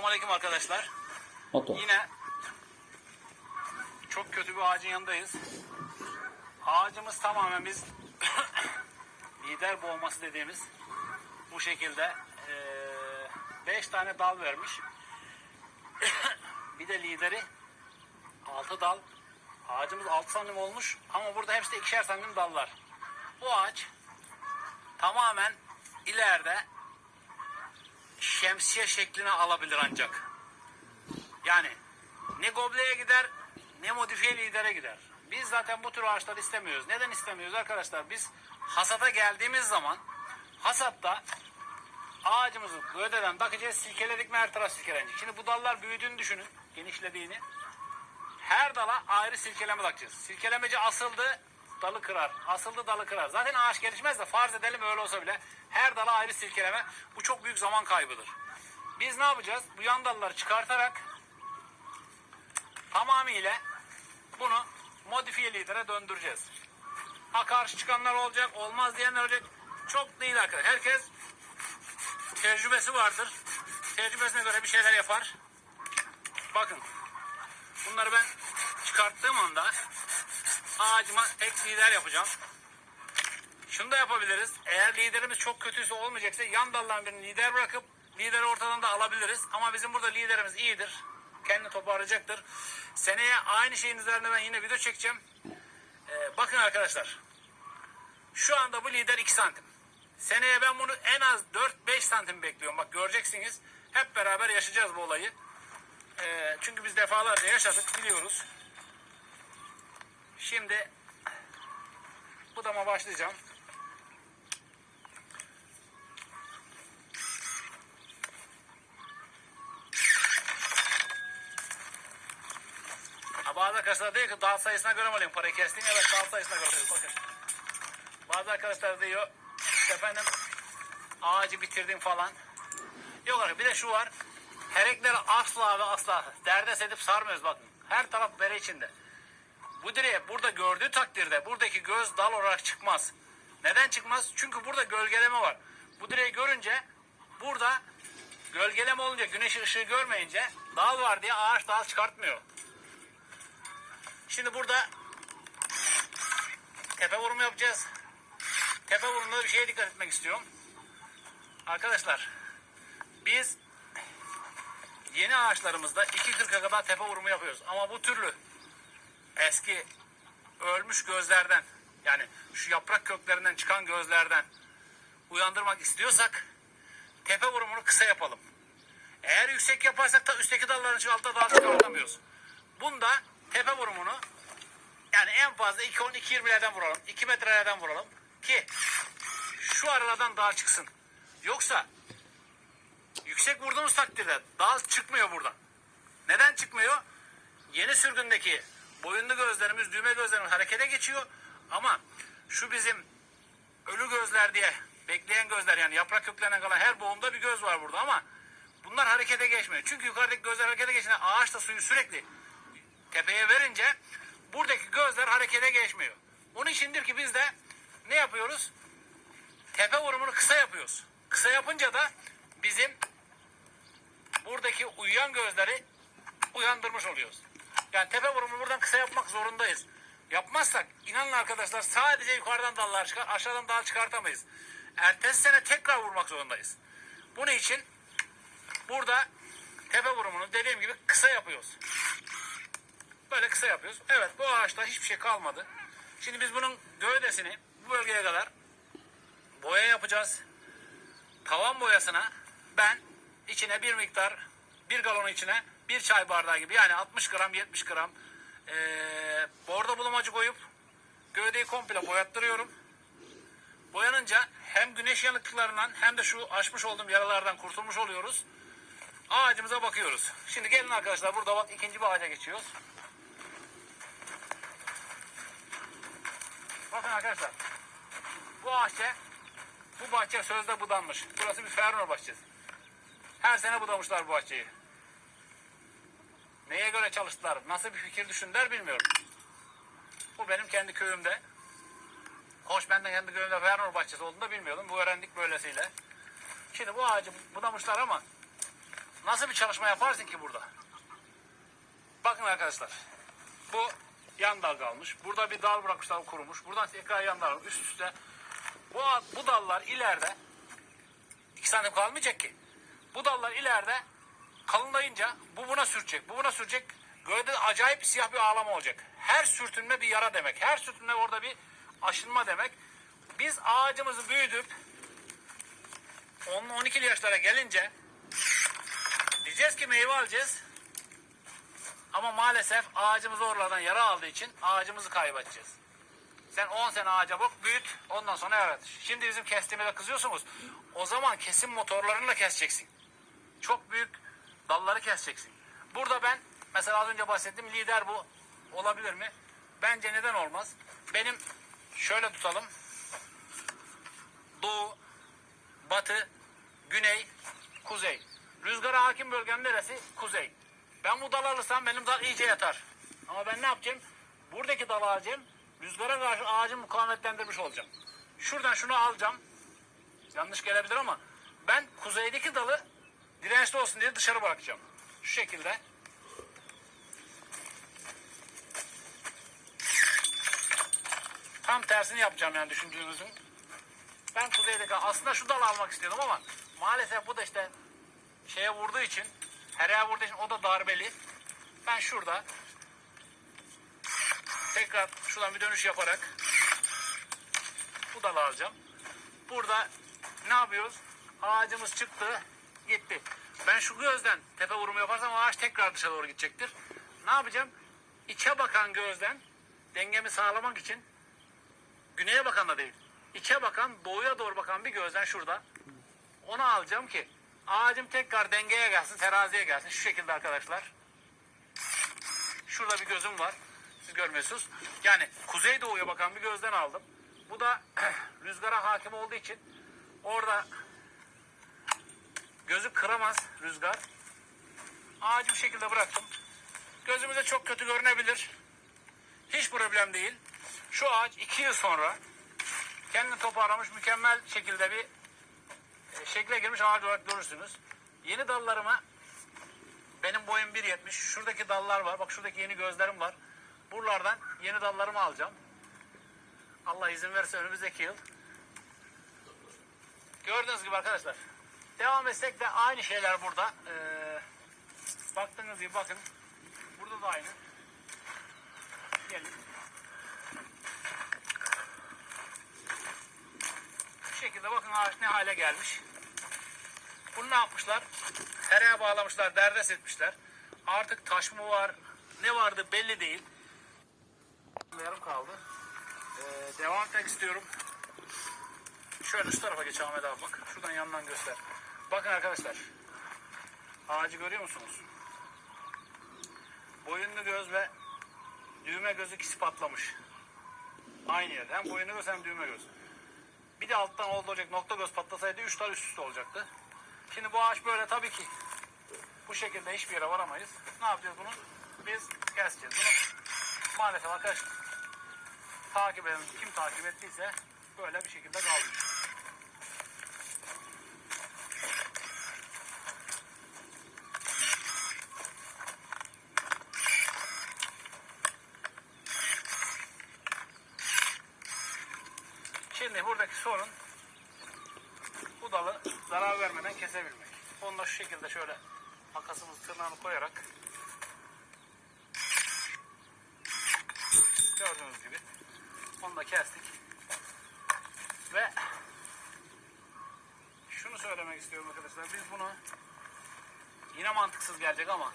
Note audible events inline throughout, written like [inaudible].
Selamünaleyküm arkadaşlar. Motor. Yine çok kötü bir ağacın yanındayız. Ağacımız tamamen biz [coughs] lider boğması dediğimiz bu şekilde 5 tane dal vermiş. [coughs] bir de lideri 6 dal. Ağacımız 6 santim olmuş ama burada hepsi de ikişer santim dallar. Bu ağaç tamamen ileride şemsiye şeklini alabilir ancak. Yani ne gobleye gider ne modifiye lidere gider. Biz zaten bu tür ağaçları istemiyoruz. Neden istemiyoruz arkadaşlar? Biz hasata geldiğimiz zaman hasatta ağacımızı gövdeden takacağız, silkeledik mi her taraf silkelenecek. Şimdi bu dallar büyüdüğünü düşünün, genişlediğini. Her dala ayrı silkeleme takacağız. Silkelemeci asıldı, dalı kırar. Asıldı, dalı kırar. Zaten ağaç gelişmez de farz edelim öyle olsa bile her dala ayrı silkeleme. Bu çok büyük zaman kaybıdır. Biz ne yapacağız? Bu yan dalları çıkartarak tamamıyla bunu modifiye lidere döndüreceğiz. Ha karşı çıkanlar olacak, olmaz diyenler olacak. Çok değil arkadaşlar. Herkes tecrübesi vardır. Tecrübesine göre bir şeyler yapar. Bakın. Bunları ben çıkarttığım anda ağacıma tek lider yapacağım. Şunu da yapabiliriz. Eğer liderimiz çok kötüyse olmayacaksa yan dallardan birini lider bırakıp lideri ortadan da alabiliriz. Ama bizim burada liderimiz iyidir. Kendini toparlayacaktır. Seneye aynı şeyin üzerinde ben yine video çekeceğim. Ee, bakın arkadaşlar. Şu anda bu lider 2 santim. Seneye ben bunu en az 4-5 santim bekliyorum. Bak göreceksiniz. Hep beraber yaşayacağız bu olayı. Ee, çünkü biz defalarca yaşadık biliyoruz. Şimdi budama başlayacağım. Bazı arkadaşlar diyor ki dal sayısına göre mi alayım parayı kestin? Evet dal sayısına göre alıyoruz bakın. Bazı arkadaşlar diyor efendim ağacı bitirdim falan. Yok arkadaşlar bir de şu var. Herekleri asla ve asla derdest edip sarmıyoruz bakın. Her taraf bere içinde. Bu direğe burada gördüğü takdirde buradaki göz dal olarak çıkmaz. Neden çıkmaz? Çünkü burada gölgeleme var. Bu direği görünce burada gölgeleme olunca güneş ışığı görmeyince dal var diye ağaç dal çıkartmıyor. Şimdi burada tepe vurumu yapacağız. Tepe vurumunda bir şeye dikkat etmek istiyorum. Arkadaşlar biz yeni ağaçlarımızda 2.40'a kadar tepe vurumu yapıyoruz. Ama bu türlü eski ölmüş gözlerden yani şu yaprak köklerinden çıkan gözlerden uyandırmak istiyorsak tepe vurumunu kısa yapalım. Eğer yüksek yaparsak da üstteki dalların altta dal çıkartamıyoruz. Bunda tepe vurumunu yani en fazla 2-10-2-20'lerden vuralım. 2 metrelerden vuralım. Ki şu aralardan dağ çıksın. Yoksa yüksek vurduğumuz takdirde dağ çıkmıyor buradan. Neden çıkmıyor? Yeni sürgündeki boyunlu gözlerimiz, düğme gözlerimiz harekete geçiyor. Ama şu bizim ölü gözler diye bekleyen gözler yani yaprak köklerine kalan her boğumda bir göz var burada ama bunlar harekete geçmiyor. Çünkü yukarıdaki gözler harekete geçince ağaç da suyu sürekli tepeye verince buradaki gözler harekete geçmiyor. Onun içindir ki biz de ne yapıyoruz? Tepe vurumunu kısa yapıyoruz. Kısa yapınca da bizim buradaki uyuyan gözleri uyandırmış oluyoruz. Yani tepe vurumunu buradan kısa yapmak zorundayız. Yapmazsak inanın arkadaşlar sadece yukarıdan dallar çıkar, aşağıdan dal çıkartamayız. Ertesi sene tekrar vurmak zorundayız. Bunun için burada tepe vurumunu dediğim gibi kısa yapıyoruz. Böyle kısa yapıyoruz. Evet bu ağaçta hiçbir şey kalmadı. Şimdi biz bunun gövdesini bu bölgeye kadar boya yapacağız. Tavan boyasına ben içine bir miktar bir galon içine bir çay bardağı gibi yani 60 gram 70 gram ee, bordo bulamacı koyup gövdeyi komple boyattırıyorum. Boyanınca hem güneş yanıklarından hem de şu açmış olduğum yaralardan kurtulmuş oluyoruz. Ağacımıza bakıyoruz. Şimdi gelin arkadaşlar burada bak ikinci bir ağaca geçiyoruz. Bakın arkadaşlar. Bu bahçe bu bahçe sözde budanmış. Burası bir Fernur bahçesi. Her sene budamışlar bu bahçeyi. Neye göre çalıştılar, nasıl bir fikir düşündüler bilmiyorum. Bu benim kendi köyümde. Hoş ben de kendi köyümde Fernur bahçesi olduğunu da bilmiyordum. Bu öğrendik böylesiyle. Şimdi bu ağacı budamışlar ama nasıl bir çalışma yaparsın ki burada? Bakın arkadaşlar. Bu yan dal kalmış. Burada bir dal bırakmışlar kurumuş. Buradan tekrar yan dal üst üste. Bu, bu dallar ileride iki santim kalmayacak ki. Bu dallar ileride kalınlayınca bu buna sürtecek. Bu buna sürtecek. Gövde acayip siyah bir ağlama olacak. Her sürtünme bir yara demek. Her sürtünme orada bir aşınma demek. Biz ağacımızı büyütüp 10-12 yaşlara gelince diyeceğiz ki meyve alacağız. Ama maalesef ağacımız oralardan yara aldığı için ağacımızı kaybedeceğiz. Sen 10 sene ağaca bak büyüt ondan sonra evet. Şimdi bizim kestiğimize kızıyorsunuz. O zaman kesim motorlarıyla keseceksin. Çok büyük dalları keseceksin. Burada ben mesela az önce bahsettiğim lider bu olabilir mi? Bence neden olmaz? Benim şöyle tutalım. Doğu, batı, güney, kuzey. Rüzgara hakim bölgem neresi? Kuzey. Ben bu dal alırsam benim dal iyice yatar. Ama ben ne yapacağım? Buradaki dalı alacağım. Rüzgara karşı ağacı mukavemetlendirmiş olacağım. Şuradan şunu alacağım. Yanlış gelebilir ama ben kuzeydeki dalı dirençli olsun diye dışarı bırakacağım. Şu şekilde. Tam tersini yapacağım yani düşündüğünüzün. Ben kuzeydeki aslında şu dalı almak istiyordum ama maalesef bu da işte şeye vurduğu için hereye vurduğu için o da darbeli. Ben şurada tekrar şuradan bir dönüş yaparak bu dalı alacağım. Burada ne yapıyoruz? Ağacımız çıktı, gitti. Ben şu gözden tepe vurumu yaparsam ağaç tekrar dışa doğru gidecektir. Ne yapacağım? İçe bakan gözden dengemi sağlamak için güneye bakan da değil. İçe bakan, doğuya doğru bakan bir gözden şurada. Onu alacağım ki ağacım tekrar dengeye gelsin, teraziye gelsin. Şu şekilde arkadaşlar. Şurada bir gözüm var. Siz görmüyorsunuz. Yani kuzey doğuya bakan bir gözden aldım. Bu da [clears throat] rüzgara hakim olduğu için orada gözü kıramaz rüzgar. Ağacı bu şekilde bıraktım. Gözümüze çok kötü görünebilir. Hiç problem değil. Şu ağaç iki yıl sonra kendini toparlamış mükemmel şekilde bir e, şekle girmiş ağaç olarak görürsünüz. Yeni dallarıma benim boyum 1.70. Şuradaki dallar var. Bak şuradaki yeni gözlerim var. Buralardan yeni dallarımı alacağım. Allah izin verirse önümüzdeki yıl. Gördüğünüz gibi arkadaşlar. Devam etsek de aynı şeyler burada. Ee, baktığınız gibi bakın. Burada da aynı. Gelin. Bu şekilde bakın ağaç ne hale gelmiş. Bunu ne yapmışlar? Hereye bağlamışlar, derdest etmişler. Artık taş mı var, ne vardı belli değil. Yarım kaldı. Ee, devam etmek istiyorum. Şöyle şu tarafa geç Ahmet abi bak. Şuradan yandan göster. Bakın arkadaşlar. Ağacı görüyor musunuz? Boyunlu göz ve düğme göz ikisi patlamış. Aynı yerde. Hem boyunlu göz hem düğme göz. Bir de alttan olacak nokta göz patlasaydı 3 tane üst üste olacaktı. Şimdi bu ağaç böyle tabii ki bu şekilde hiçbir yere varamayız. Ne yapacağız bunu? Biz keseceğiz. Bunu maalesef arkadaşlar takip edin. Kim takip ettiyse böyle bir şekilde kalmış. Şimdi buradaki sorun bu dalı zarar vermeden kesebilmek. Onu da şu şekilde şöyle makasımızı tırnağını koyarak gördüğünüz gibi onu da kestik. Ve şunu söylemek istiyorum arkadaşlar. Biz bunu yine mantıksız gelecek ama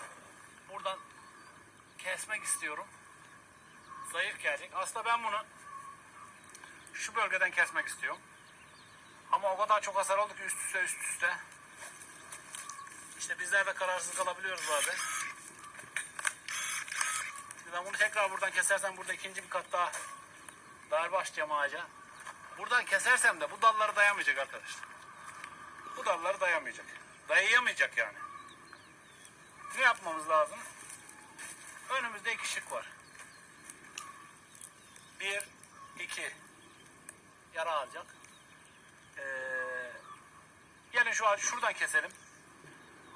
buradan kesmek istiyorum. Zayıf gelecek. Aslında ben bunu şu bölgeden kesmek istiyorum. Ama o kadar çok hasar oldu ki üst üste üst üste. İşte bizler de kararsız kalabiliyoruz bazen. Şimdi ben bunu tekrar buradan kesersem burada ikinci bir kat daha darbe açacağım ağaca. Buradan kesersem de bu dalları dayamayacak arkadaşlar. Bu dalları dayamayacak. Dayayamayacak yani. Ne yapmamız lazım? Önümüzde iki şık var. Bir, iki. Yara alacak. Ee, gelin şu ağacı şuradan keselim.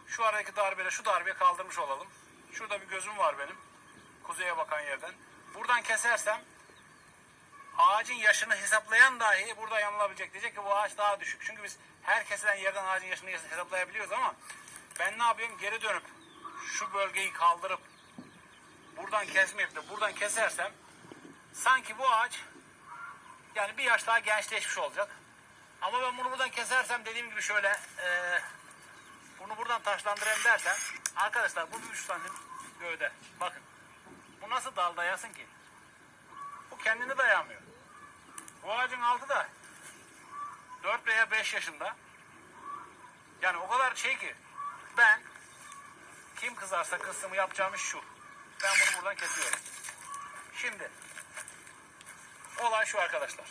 Şu aradaki darbeyle şu darbeyi kaldırmış olalım. Şurada bir gözüm var benim. Kuzeye bakan yerden. Buradan kesersem ağacın yaşını hesaplayan dahi burada yanılabilecek. Diyecek ki bu ağaç daha düşük. Çünkü biz her kesilen yerden ağacın yaşını hesaplayabiliyoruz ama ben ne yapıyorum? Geri dönüp şu bölgeyi kaldırıp buradan kesmeyip de buradan kesersem sanki bu ağaç yani bir yaş daha gençleşmiş olacak. Ama ben bunu buradan kesersem dediğim gibi şöyle eee bunu buradan taşlandırayım dersen arkadaşlar bu bir üç santim gövde. Bakın. Bu nasıl dal dayasın ki? Bu kendini dayamıyor. Bu ağacın altı da 4 veya 5 yaşında. Yani o kadar şey ki ben kim kızarsa kızsın yapacağım iş şu. Ben bunu buradan kesiyorum. Şimdi olay şu arkadaşlar.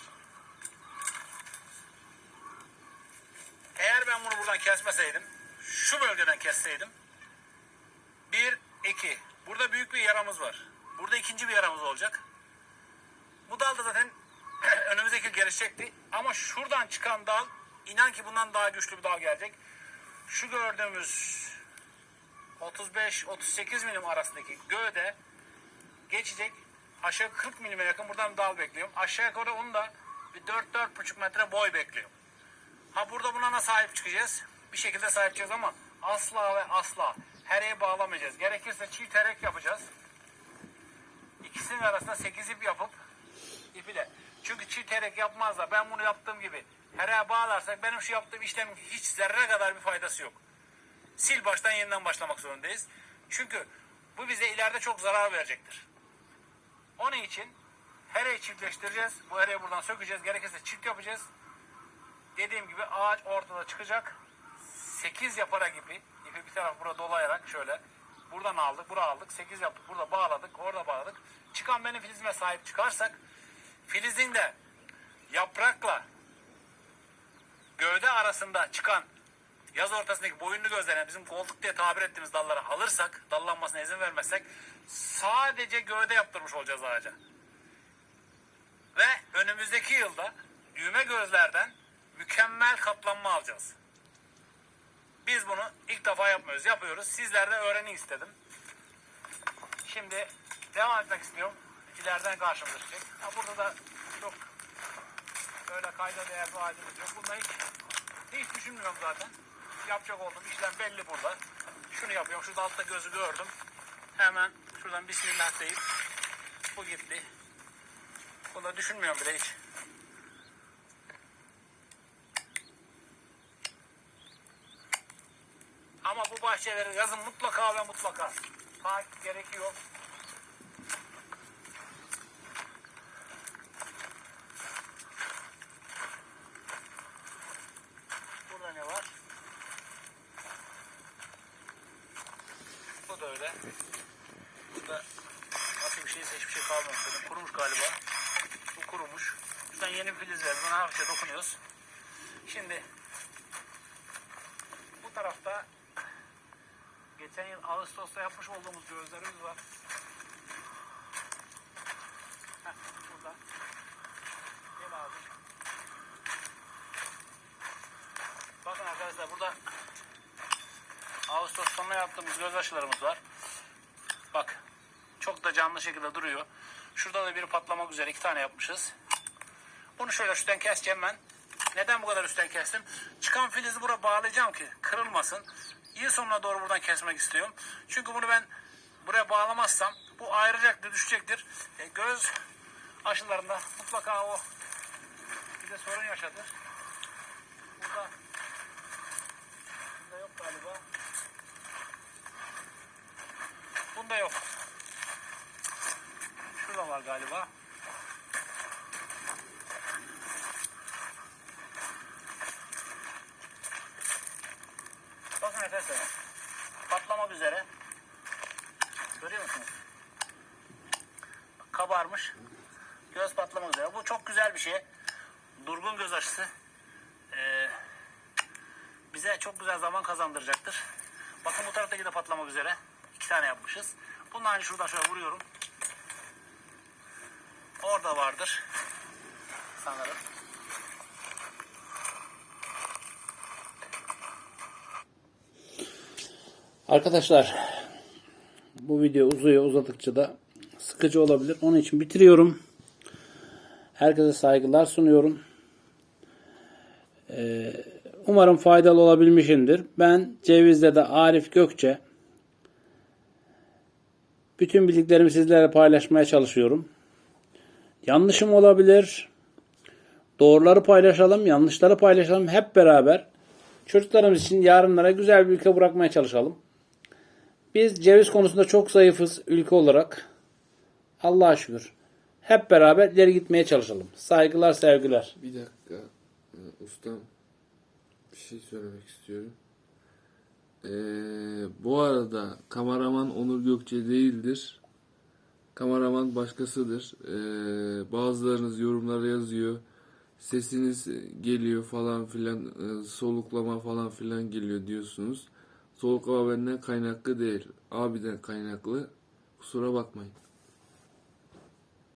Eğer ben bunu buradan kesmeseydim, şu bölgeden kesseydim, bir, iki, burada büyük bir yaramız var. Burada ikinci bir yaramız olacak. Bu dal da zaten [clears throat] önümüzdeki gelişecekti. Ama şuradan çıkan dal, inan ki bundan daha güçlü bir dal gelecek. Şu gördüğümüz 35-38 milim arasındaki gövde geçecek. Aşağı 40 milime yakın buradan dal bekliyorum. Aşağı yukarı onu da bir 4-4,5 metre boy bekliyorum. Ha burada buna nasıl sahip çıkacağız? Bir şekilde sahip ama asla ve asla hereye bağlamayacağız. Gerekirse çift terek yapacağız. İkisinin arasında 8 ip yapıp ipi de. Çünkü çift terek yapmazlar. Ben bunu yaptığım gibi hereye bağlarsak benim şu yaptığım işlemin hiç zerre kadar bir faydası yok. Sil baştan yeniden başlamak zorundayız. Çünkü bu bize ileride çok zarar verecektir. Onun için hereyi çiftleştireceğiz. Bu hereyi buradan sökeceğiz. Gerekirse çift yapacağız. Dediğim gibi ağaç ortada çıkacak. 8 yaparak ipi, ipi bir taraf burada dolayarak şöyle buradan aldık, buraya aldık, 8 yaptık, burada bağladık, orada bağladık. Çıkan benim filizime sahip çıkarsak filizin de yaprakla gövde arasında çıkan yaz ortasındaki boyunlu gözlerine bizim koltuk diye tabir ettiğimiz dalları alırsak, dallanmasına izin vermezsek sadece gövde yaptırmış olacağız ağaca. Ve önümüzdeki yılda düğme gözlerden mükemmel katlanma alacağız. Biz bunu ilk defa yapmıyoruz. Yapıyoruz. Sizler de öğrenin istedim. Şimdi devam etmek istiyorum. İleriden karşımıza çıkacak. Ha, burada da çok öyle kayda değer bir halimiz yok. Bunda hiç, hiç düşünmüyorum zaten. Yapacak olduğum işlem belli burada. Şunu yapıyorum. Şurada altta gözü gördüm. Hemen şuradan Bismillah deyip bu gitti. Bunu düşünmüyorum bile hiç. Bahçeleri yazın mutlaka ve mutlaka takip gerekiyor. Burada ne var? Bu da öyle. Burada nasıl bir şey hiçbir şey kalmamış. Zaten kurumuş galiba. Bu kurumuş. Şuradan yeni bir filiz verdi. Buna hafifçe dokunuyoruz. Şimdi bu tarafta geçen yıl Ağustos'ta yapmış olduğumuz gözlerimiz var. Heh, burada. Gel abi. Bakın arkadaşlar burada Ağustos sonuna yaptığımız göz aşılarımız var. Bak çok da canlı şekilde duruyor. Şurada da biri patlamak üzere iki tane yapmışız. Bunu şöyle üstten keseceğim ben. Neden bu kadar üstten kestim? Çıkan filizi buraya bağlayacağım ki kırılmasın. Yıl sonuna doğru buradan kesmek istiyorum. Çünkü bunu ben buraya bağlamazsam bu ayrılacaktır, düşecektir. E, göz aşılarında mutlaka o bize sorun yaşatır. Burada, bunda yok galiba. Bunda yok. Şurada var galiba. Bakın arkadaşlar. Patlamak üzere. Görüyor musunuz? Kabarmış. Göz patlamak üzere. Bu çok güzel bir şey. Durgun göz aşısı. Ee, bize çok güzel zaman kazandıracaktır. Bakın bu taraftaki de patlamak üzere. İki tane yapmışız. Bunun aynı şuradan şöyle vuruyorum. Orada vardır. Sanırım. Arkadaşlar bu video uzuyor uzadıkça da sıkıcı olabilir. Onun için bitiriyorum. Herkese saygılar sunuyorum. Ee, umarım faydalı olabilmişimdir. Ben Ceviz'de de Arif Gökçe. Bütün bildiklerimi sizlerle paylaşmaya çalışıyorum. Yanlışım olabilir. Doğruları paylaşalım, yanlışları paylaşalım hep beraber. Çocuklarımız için yarınlara güzel bir ülke bırakmaya çalışalım. Biz ceviz konusunda çok zayıfız ülke olarak. Allah'a şükür. Hep beraber ileri gitmeye çalışalım. Saygılar, sevgiler. Bir dakika. Ee, Ustam bir şey söylemek istiyorum. Ee, bu arada kameraman Onur Gökçe değildir. Kameraman başkasıdır. Ee, bazılarınız yorumlara yazıyor. Sesiniz geliyor falan filan e, soluklama falan filan geliyor diyorsunuz. Soluklama benden kaynaklı değil. Abiden kaynaklı. Kusura bakmayın.